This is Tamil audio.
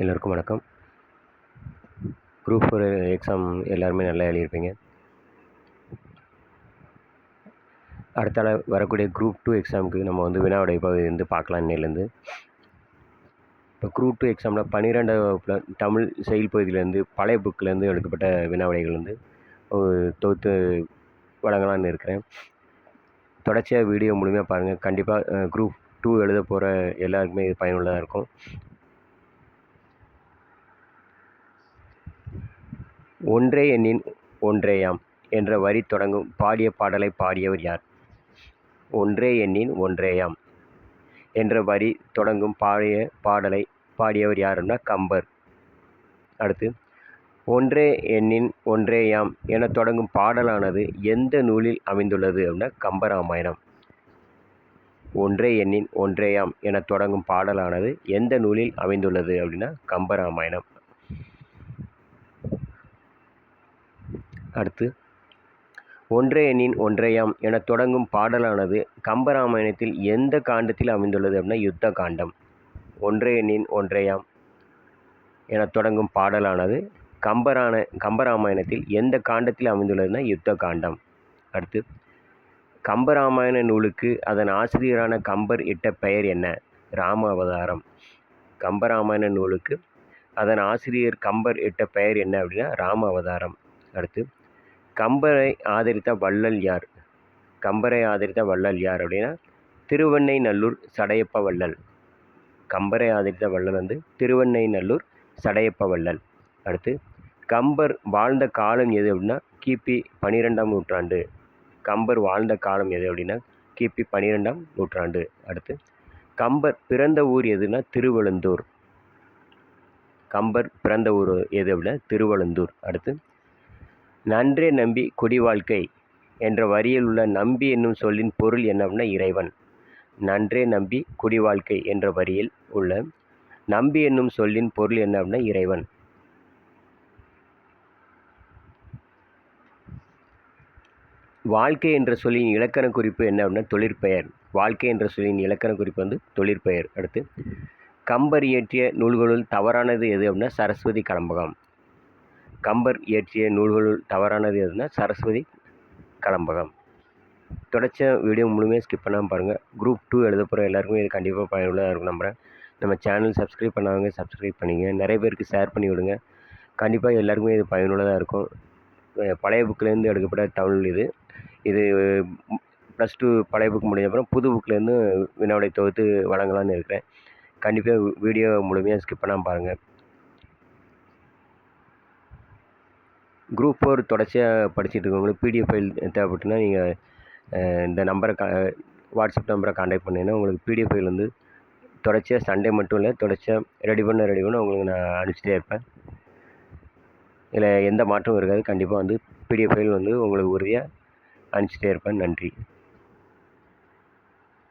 எல்லோருக்கும் வணக்கம். குரூப் ஃபோர் எக்ஸாம் எல்லாருமே நல்லா எழுதியிருப்பீங்க. அடுத்தால வரக்கூடிய குரூப் டூ எக்ஸாமுக்கு நம்ம வந்து வினாவுடைய பகுதி வந்து பார்க்கலாம் இன்னிலேருந்து இப்போ குரூப் டூ எக்ஸாமில் பன்னிரெண்டாவது வகுப்பில் தமிழ் செயல் பகுதியிலேருந்து பழைய புக்கிலேருந்து எடுக்கப்பட்ட வினாவிடைகள் வந்து தொகுத்து வழங்கலான்னு இருக்கிறேன். தொடர்ச்சியாக வீடியோ முழுமையாக பாருங்கள் கண்டிப்பாக குரூப் டூ எழுத போகிற எல்லாருக்குமே இது பயனுள்ளதாக இருக்கும். ஒன்றே எண்ணின் ஒன்றேயாம் என்ற வரி தொடங்கும் பாடிய பாடலை பாடியவர் யார்? ஒன்றே எண்ணின் ஒன்றேயாம் என்ற வரி தொடங்கும் பாடிய பாடலை பாடியவர் யாருன்னா கம்பர். அடுத்து ஒன்றே எண்ணின் ஒன்றேயாம் என தொடங்கும் பாடலானது எந்த நூலில் அமைந்துள்ளது அப்படின்னா கம்பராமாயணம். ஒன்றே எண்ணின் ஒன்றேயாம் என தொடங்கும் பாடலானது எந்த நூலில் அமைந்துள்ளது அப்படின்னா கம்பராமாயணம். அடுத்து ஒன்றே எண்ணின் ஒன்றையாம் என தொடங்கும் பாடலானது கம்பராமாயணத்தில் எந்த காண்டத்தில் அமைந்துள்ளது அப்படின்னா யுத்த காண்டம். ஒன்றே எண்ணின் ஒன்றையாம் என தொடங்கும் பாடலானது கம்பரான கம்பராமாயணத்தில் எந்த காண்டத்தில் அமைந்துள்ளதுன்னா யுத்த காண்டம். அடுத்து கம்பராமாயண நூலுக்கு அதன் ஆசிரியரான கம்பர் இட்ட பெயர் என்ன? ராம அவதாரம் கம்பராமாயண நூலுக்கு அதன் ஆசிரியர் கம்பர் இட்ட பெயர் என்ன அப்படின்னா ராம அவதாரம் அடுத்து கம்பரை ஆதரித்த வள்ளல் யார்? கம்பரை ஆதரித்த வள்ளல் யார் அப்படின்னா திருவெண்ணை நல்லூர் சடையப்ப வள்ளல். கம்பரை ஆதரித்த வள்ளல் வந்து திருவெண்ணை நல்லூர் சடையப்ப வள்ளல். அடுத்து கம்பர் வாழ்ந்த காலம் எது அப்படின்னா கிபி பனிரெண்டாம் நூற்றாண்டு. கம்பர் வாழ்ந்த காலம் எது அப்படின்னா கிபி பனிரெண்டாம் நூற்றாண்டு. அடுத்து கம்பர் பிறந்த ஊர் எதுனா திருவழுந்தூர். கம்பர் பிறந்த ஊர் எது அப்படின்னா திருவழுந்தூர். அடுத்து நன்றே நம்பி குடி வாழ்க்கை என்ற வரியில் உள்ள நம்பி என்னும் சொல்லின் பொருள் என்ன அப்படின்னா இறைவன். நன்றே நம்பி குடி வாழ்க்கை என்ற வரியில் உள்ள நம்பி என்னும் சொல்லின் பொருள் என்ன அப்படின்னா இறைவன். வாழ்க்கை என்ற சொல்லின் இலக்கண குறிப்பு என்ன அப்படின்னா தொழிற்பெயர். வாழ்க்கை என்ற சொல்லின் இலக்கண குறிப்பு வந்து தொழிற்பெயர். அடுத்து கம்பர் இயற்றிய நூல்களுள் தவறானது எது அப்படின்னா சரஸ்வதி கலம்பகம். கம்பர் இயற்றிய நூல்களுள் தவறானது எதுனா சரஸ்வதி கலம்பகம். தொடர்ச்சியாக வீடியோ முழுமையாக ஸ்கிப் பண்ணாமல் பாருங்கள் குரூப் டூ எழுத போகிற எல்லாருக்குமே இது கண்டிப்பாக பயனுள்ளதாக இருக்கும் நம்புகிறேன் நம்ம சேனல் சப்ஸ்கிரைப் பண்ணாதவங்க சப்ஸ்கிரைப் பண்ணிங்க. நிறைய பேருக்கு ஷேர் பண்ணி விடுங்க. கண்டிப்பாக எல்லாருக்குமே இது பயனுள்ளதாக இருக்கும். பழைய புக்கிலேருந்து எடுக்கப்பட்ட தமிழ் இது. இது ப்ளஸ் டூ பழைய புக் முடிஞ்ச அப்புறம் புது புக்லேருந்து வினாவிடை தொகுத்து வழங்கலான்னு இருக்கிறேன். கண்டிப்பாக வீடியோ முழுமையாக ஸ்கிப் பண்ணாமல் பாருங்கள் குரூப் ஃபோர் தொடர்ச்சியாக படிச்சுட்டு இருக்கவங்களுக்கு பிடிஎஃப் ஃபைல் தேவைப்பட்டுனா நீங்கள் இந்த நம்பரை கா வாட்ஸ்அப் நம்பரை காண்டாக்ட் பண்ணிங்கன்னா உங்களுக்கு பிடிஎஃப் ஃபைல் வந்து தொடர்ச்சியாக சண்டே மட்டும் இல்லை தொடர்ச்சியாக ரெடி பண்ண ரெடி பண்ண உங்களுக்கு நான் அனுப்பிச்சிட்டே இருப்பேன். இதில் எந்த மாற்றமும் இருக்காது. கண்டிப்பாக வந்து பிடிஎஃப் ஃபைல் வந்து உங்களுக்கு உறுதியாக அனுப்பிச்சிட்டே இருப்பேன். நன்றி.